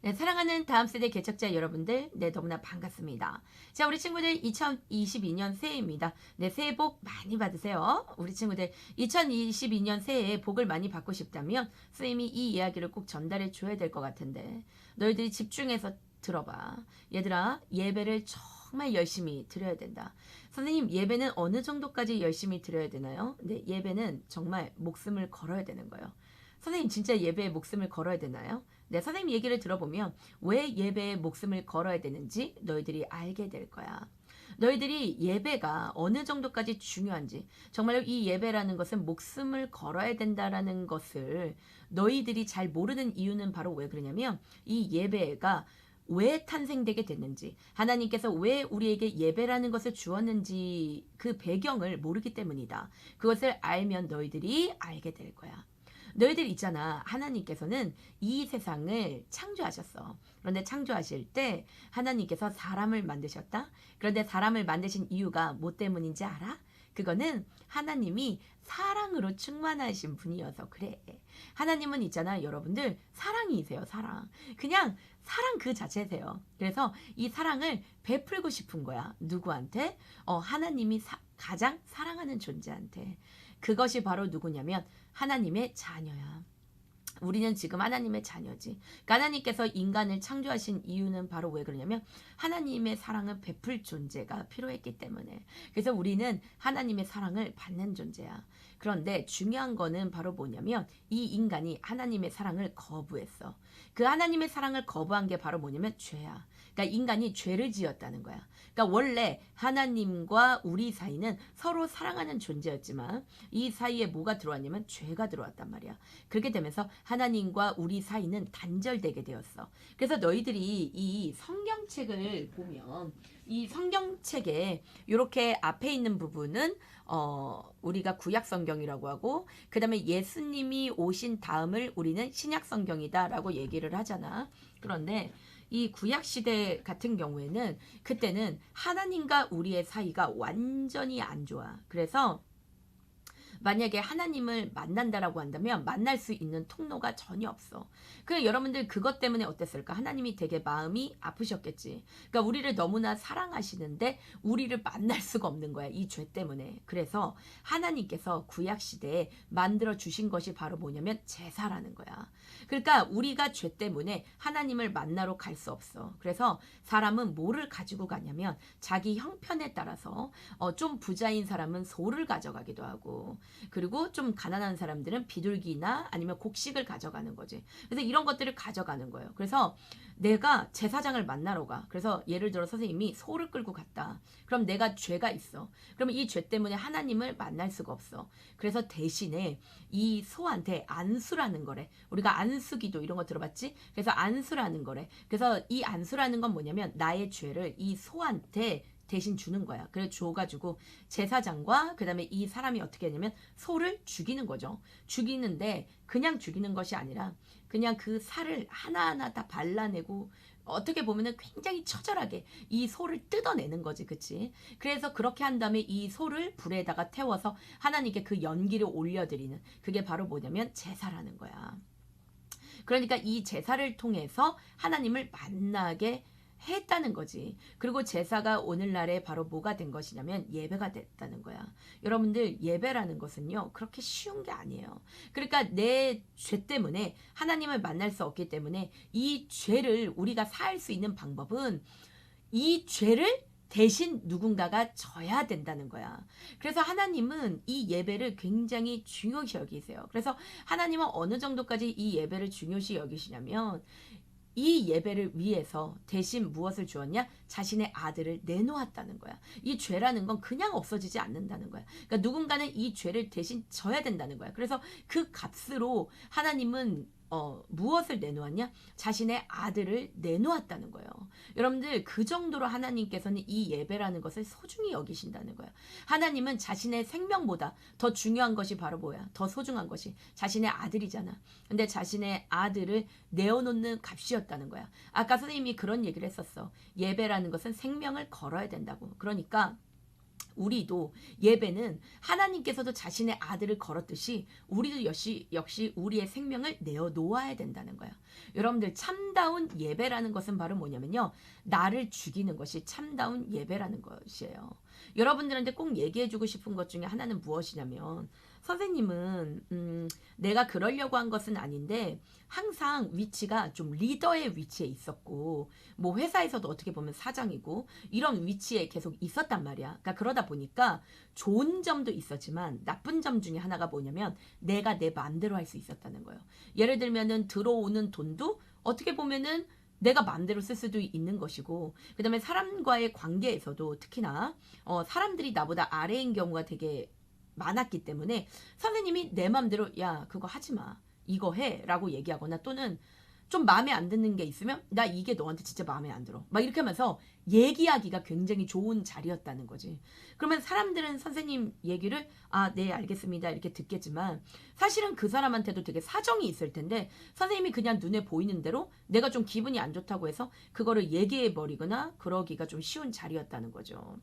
네, 사랑하는 다음 세대 개척자 여러분들, 네, 너무나 반갑습니다. 자, 우리 친구들 2022년 새해입니다. 네, 새해 복 많이 받으세요. 우리 친구들 2022년 새해에 복을 많이 받고 싶다면 선생님이 이 이야기를 꼭 전달해 줘야 될 것 같은데 너희들이 집중해서 들어봐. 얘들아, 예배를 정말 열심히 드려야 된다. 선생님, 예배는 어느 정도까지 열심히 드려야 되나요? 네, 예배는 정말 목숨을 걸어야 되는 거예요. 선생님, 진짜 예배에 목숨을 걸어야 되나요? 네, 선생님 얘기를 들어보면 왜 예배에 목숨을 걸어야 되는지 너희들이 알게 될 거야. 너희들이 예배가 어느 정도까지 중요한지 정말로 이 예배라는 것은 목숨을 걸어야 된다라는 것을 너희들이 잘 모르는 이유는 바로 왜 그러냐면 이 예배가 왜 탄생되게 됐는지 하나님께서 왜 우리에게 예배라는 것을 주었는지 그 배경을 모르기 때문이다. 그것을 알면 너희들이 알게 될 거야. 너희들 있잖아. 하나님께서는 이 세상을 창조하셨어. 그런데 창조하실 때 하나님께서 사람을 만드셨다. 그런데 사람을 만드신 이유가 뭐 때문인지 알아? 그거는 하나님이 사랑으로 충만하신 분이어서 그래. 하나님은 있잖아, 여러분들 사랑이세요, 사랑. 그냥 사랑 그 자체세요. 그래서 이 사랑을 베풀고 싶은 거야. 누구한테? 어, 하나님이 사, 가장 사랑하는 존재한테. 그것이 바로 누구냐면 하나님의 자녀야. 우리는 지금 하나님의 자녀지. 그러니까 하나님께서 인간을 창조하신 이유는 바로 왜 그러냐면 하나님의 사랑을 베풀 존재가 필요했기 때문에. 그래서 우리는 하나님의 사랑을 받는 존재야. 그런데 중요한 거는 바로 뭐냐면 이 인간이 하나님의 사랑을 거부했어. 그 하나님의 사랑을 거부한 게 바로 뭐냐면 죄야. 그러니까 인간이 죄를 지었다는 거야. 그러니까 원래 하나님과 우리 사이는 서로 사랑하는 존재였지만 이 사이에 뭐가 들어왔냐면 죄가 들어왔단 말이야. 그렇게 되면서 하나님과 우리 사이는 단절되게 되었어. 그래서 너희들이 이 성경책을 보면 이 성경책에 이렇게 앞에 있는 부분은 어 우리가 구약 성경이라고 하고 그다음에 예수님이 오신 다음을 우리는 신약 성경이다라고 얘기를 하잖아. 그런데 이 구약 시대 같은 경우에는 그때는 하나님과 우리의 사이가 완전히 안 좋아. 그래서 만약에 하나님을 만난다라고 한다면 만날 수 있는 통로가 전혀 없어. 그 여러분들 그것 때문에 어땠을까? 하나님이 되게 마음이 아프셨겠지. 그러니까 우리를 너무나 사랑하시는데 우리를 만날 수가 없는 거야. 이 죄 때문에. 그래서 하나님께서 구약 시대에 만들어 주신 것이 바로 뭐냐면 제사라는 거야. 그러니까 우리가 죄 때문에 하나님을 만나러 갈 수 없어. 그래서 사람은 뭐를 가지고 가냐면 자기 형편에 따라서 어, 좀 부자인 사람은 소를 가져가기도 하고 그리고 좀 가난한 사람들은 비둘기나 아니면 곡식을 가져가는 거지. 그래서 이런 것들을 가져가는 거예요. 그래서 내가 제사장을 만나러 가. 그래서 예를 들어 선생님이 소를 끌고 갔다. 그럼 내가 죄가 있어. 그러면 이죄 때문에 하나님을 만날 수가 없어. 그래서 대신에 이 소한테 안수라는 거래. 우리가 안수기도 이런 거 들어봤지? 그래서 안수라는 거래. 그래서 이 안수라는 건 뭐냐면 나의 죄를 이 소한테 대신 주는 거야. 그래 줘가지고 제사장과 그 다음에 이 사람이 어떻게 하냐면 소를 죽이는 거죠. 죽이는데 그냥 죽이는 것이 아니라 그냥 그 살을 하나하나 다 발라내고 어떻게 보면은 굉장히 처절하게 이 소를 뜯어내는 거지, 그치? 그래서 그렇게 한 다음에 이 소를 불에다가 태워서 하나님께 그 연기를 올려드리는 그게 바로 뭐냐면 제사라는 거야. 그러니까 이 제사를 통해서 하나님을 만나게 했다는 거지. 그리고 제사가 오늘날에 바로 뭐가 된 것이냐면 예배가 됐다는 거야. 여러분들 예배라는 것은요 그렇게 쉬운 게 아니에요. 그러니까 내 죄 때문에 하나님을 만날 수 없기 때문에 이 죄를 우리가 살 수 있는 방법은 이 죄를 대신 누군가가 져야 된다는 거야. 그래서 하나님은 이 예배를 굉장히 중요시 여기세요. 그래서 하나님은 어느 정도까지 이 예배를 중요시 여기시냐면 이 예배를 위해서 대신 무엇을 주었냐? 자신의 아들을 내놓았다는 거야. 이 죄라는 건 그냥 없어지지 않는다는 거야. 그러니까 누군가는 이 죄를 대신 져야 된다는 거야. 그래서 그 값으로 하나님은 어, 무엇을 내놓았냐? 자신의 아들을 내놓았다는 거예요. 여러분들, 그 정도로 하나님께서는 이 예배라는 것을 소중히 여기신다는 거예요. 하나님은 자신의 생명보다 더 중요한 것이 바로 뭐야? 더 소중한 것이 자신의 아들이잖아. 근데 자신의 아들을 내어놓는 값이었다는 거야. 아까 선생님이 그런 얘기를 했었어. 예배라는 것은 생명을 걸어야 된다고. 그러니까, 우리도 예배는 하나님께서도 자신의 아들을 걸었듯이 우리도 역시 역시 우리의 생명을 내어 놓아야 된다는 거야. 여러분들 참다운 예배라는 것은 바로 뭐냐면요. 나를 죽이는 것이 참다운 예배라는 것이에요. 여러분들한테 꼭 얘기해 주고 싶은 것 중에 하나는 무엇이냐면 선생님은 음, 내가 그러려고 한 것은 아닌데 항상 위치가 좀 리더의 위치에 있었고 뭐 회사에서도 어떻게 보면 사장이고 이런 위치에 계속 있었단 말이야. 그러니까 그러다 보니까 좋은 점도 있었지만 나쁜 점 중에 하나가 뭐냐면 내가 내 마음대로 할 수 있었다는 거예요. 예를 들면은 들어오는 돈도 어떻게 보면은 내가 마음대로 쓸 수도 있는 것이고 그 다음에 사람과의 관계에서도 특히나 어, 사람들이 나보다 아래인 경우가 되게 많았기 때문에 선생님이 내 맘대로 야 그거 하지 마. 이거 해 라고 얘기하거나 또는 좀 마음에 안 드는 게 있으면 나 이게 너한테 진짜 마음에 안 들어. 막 이렇게 하면서 얘기하기가 굉장히 좋은 자리였다는 거지. 그러면 사람들은 선생님 얘기를 아 네 알겠습니다. 이렇게 듣겠지만 사실은 그 사람한테도 되게 사정이 있을 텐데 선생님이 그냥 눈에 보이는 대로 내가 좀 기분이 안 좋다고 해서 그거를 얘기해 버리거나 그러기가 좀 쉬운 자리였다는 거죠.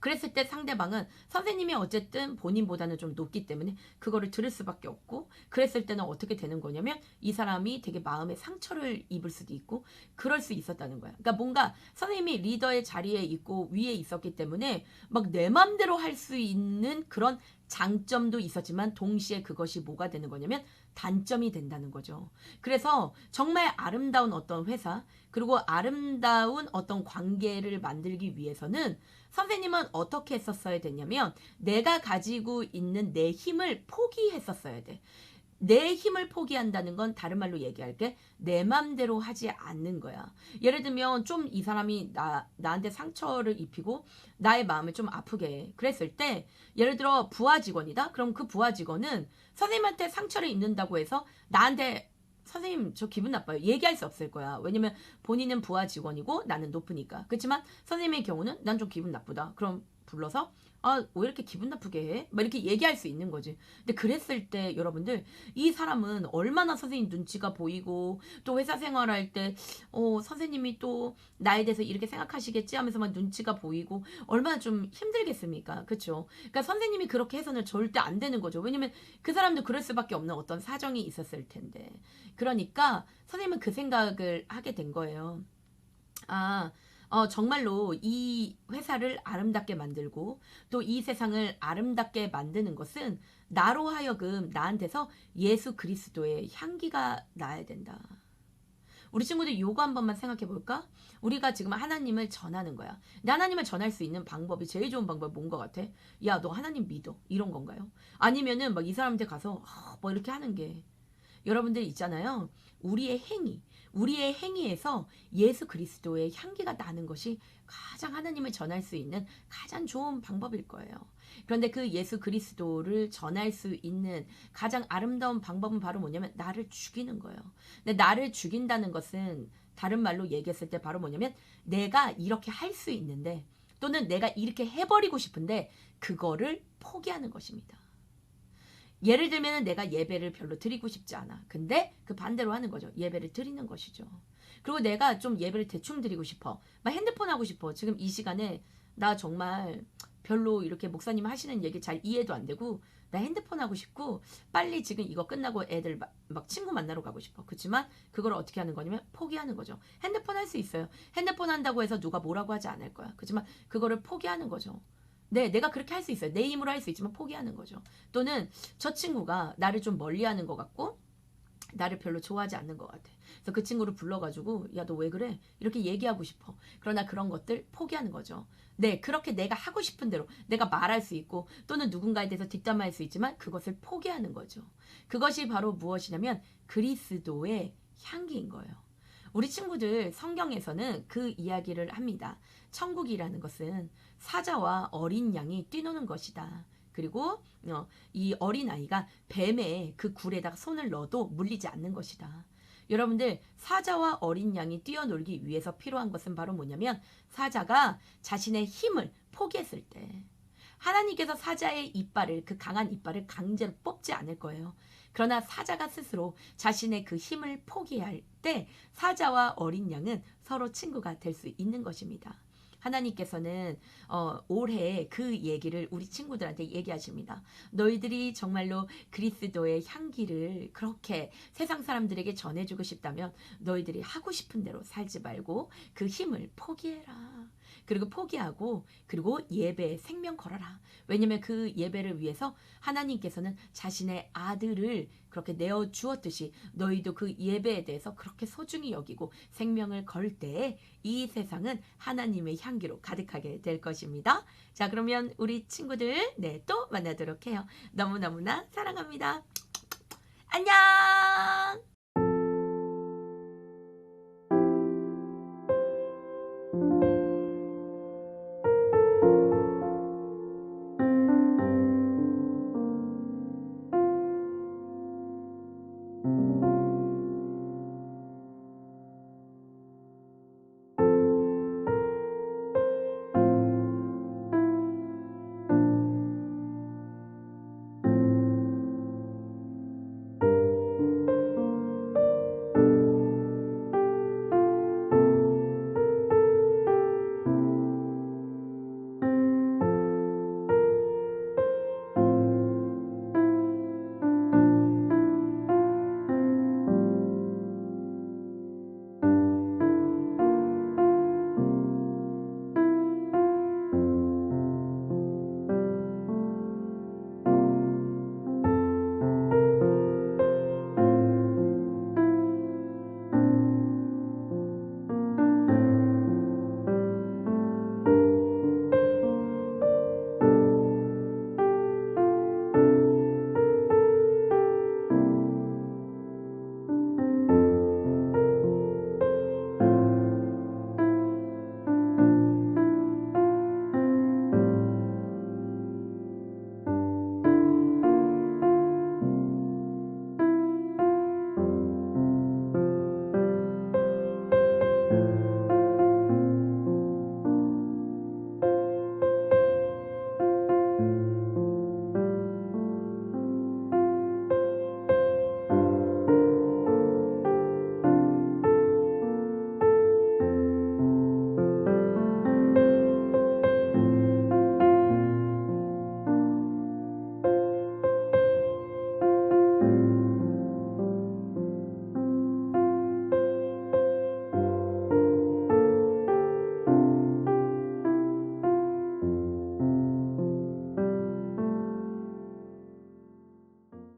그랬을 때 상대방은 선생님이 어쨌든 본인보다는 좀 높기 때문에 그거를 들을 수밖에 없고 그랬을 때는 어떻게 되는 거냐면 이 사람이 되게 마음에 상처를 입을 수도 있고 그럴 수 있었다는 거야. 그러니까 뭔가 선생님이 리더의 자리에 있고 위에 있었기 때문에 막 내 맘대로 할 수 있는 그런 장점도 있었지만 동시에 그것이 뭐가 되는 거냐면 단점이 된다는 거죠. 그래서 정말 아름다운 어떤 회사 그리고 아름다운 어떤 관계를 만들기 위해서는 선생님은 어떻게 했었어야 됐냐면 내가 가지고 있는 내 힘을 포기했었어야 돼. 내 힘을 포기한다는 건 다른 말로 얘기할게 내 맘대로 하지 않는 거야. 예를 들면 좀 이 사람이 나 나한테 상처를 입히고 나의 마음을 좀 아프게 해. 그랬을 때 예를 들어 부하 직원이다. 그럼 그 부하 직원은 선생님한테 상처를 입는다고 해서 나한테 선생님 저 기분 나빠요. 얘기할 수 없을 거야. 왜냐면 본인은 부하 직원이고 나는 높으니까. 그렇지만 선생님의 경우는 난 좀 기분 나쁘다. 그럼 불러서 아, 왜 이렇게 기분 나쁘게 해? 막 이렇게 얘기할 수 있는 거지. 근데 그랬을 때 여러분들 이 사람은 얼마나 선생님 눈치가 보이고 또 회사 생활할 때 어, 선생님이 또 나에 대해서 이렇게 생각하시겠지 하면서 막 눈치가 보이고 얼마나 좀 힘들겠습니까? 그렇죠? 그러니까 선생님이 그렇게 해서는 절대 안 되는 거죠. 왜냐면 그 사람도 그럴 수밖에 없는 어떤 사정이 있었을 텐데. 그러니까 선생님은 그 생각을 하게 된 거예요. 아, 어, 정말로 이 회사를 아름답게 만들고 또 이 세상을 아름답게 만드는 것은 나로 하여금 나한테서 예수 그리스도의 향기가 나야 된다. 우리 친구들 요거 한 번만 생각해 볼까? 우리가 지금 하나님을 전하는 거야. 근데 하나님을 전할 수 있는 방법이 제일 좋은 방법이 뭔 것 같아? 야, 너 하나님 믿어. 이런 건가요? 아니면은 막 이 사람한테 가서 아, 뭐 이렇게 하는 게 여러분들 있잖아요. 우리의 행위, 우리의 행위에서 예수 그리스도의 향기가 나는 것이 가장 하나님을 전할 수 있는 가장 좋은 방법일 거예요. 그런데 그 예수 그리스도를 전할 수 있는 가장 아름다운 방법은 바로 뭐냐면 나를 죽이는 거예요. 근데 나를 죽인다는 것은 다른 말로 얘기했을 때 바로 뭐냐면 내가 이렇게 할 수 있는데 또는 내가 이렇게 해버리고 싶은데 그거를 포기하는 것입니다. 예를 들면 내가 예배를 별로 드리고 싶지 않아. 근데 그 반대로 하는 거죠. 예배를 드리는 것이죠. 그리고 내가 좀 예배를 대충 드리고 싶어. 막 핸드폰 하고 싶어. 지금 이 시간에 나 정말 별로 이렇게 목사님 하시는 얘기 잘 이해도 안 되고 나 핸드폰 하고 싶고 빨리 지금 이거 끝나고 애들 막, 막 친구 만나러 가고 싶어. 그렇지만 그걸 어떻게 하는 거냐면 포기하는 거죠. 핸드폰 할 수 있어요. 핸드폰 한다고 해서 누가 뭐라고 하지 않을 거야. 그렇지만 그거를 포기하는 거죠. 네, 내가 그렇게 할 수 있어요. 내 힘으로 할 수 있지만 포기하는 거죠. 또는 저 친구가 나를 좀 멀리 하는 것 같고, 나를 별로 좋아하지 않는 것 같아. 그래서 그 친구를 불러가지고, 야, 너 왜 그래? 이렇게 얘기하고 싶어. 그러나 그런 것들 포기하는 거죠. 네, 그렇게 내가 하고 싶은 대로 내가 말할 수 있고, 또는 누군가에 대해서 뒷담화할 수 있지만, 그것을 포기하는 거죠. 그것이 바로 무엇이냐면, 그리스도의 향기인 거예요. 우리 친구들 성경에서는 그 이야기를 합니다. 천국이라는 것은 사자와 어린 양이 뛰노는 것이다. 그리고 어, 이 어린 아이가 뱀의 그 굴에다가 손을 넣어도 물리지 않는 것이다. 여러분들 사자와 어린 양이 뛰어놀기 위해서 필요한 것은 바로 뭐냐면 사자가 자신의 힘을 포기했을 때 하나님께서 사자의 이빨을 그 강한 이빨을 강제로 뽑지 않을 거예요. 그러나 사자가 스스로 자신의 그 힘을 포기할 때 사자와 어린 양은 서로 친구가 될 수 있는 것입니다. 하나님께서는 어, 올해 그 얘기를 우리 친구들한테 얘기하십니다. 너희들이 정말로 그리스도의 향기를 그렇게 세상 사람들에게 전해주고 싶다면 너희들이 하고 싶은 대로 살지 말고 그 힘을 포기해라. 그리고 포기하고 그리고 예배에 생명 걸어라. 왜냐면 그 예배를 위해서 하나님께서는 자신의 아들을 그렇게 내어 주었듯이 너희도 그 예배에 대해서 그렇게 소중히 여기고 생명을 걸 때에 이 세상은 하나님의 향기로 가득하게 될 것입니다. 자, 그러면 우리 친구들 네, 또 만나도록 해요. 너무너무나 사랑합니다. 안녕!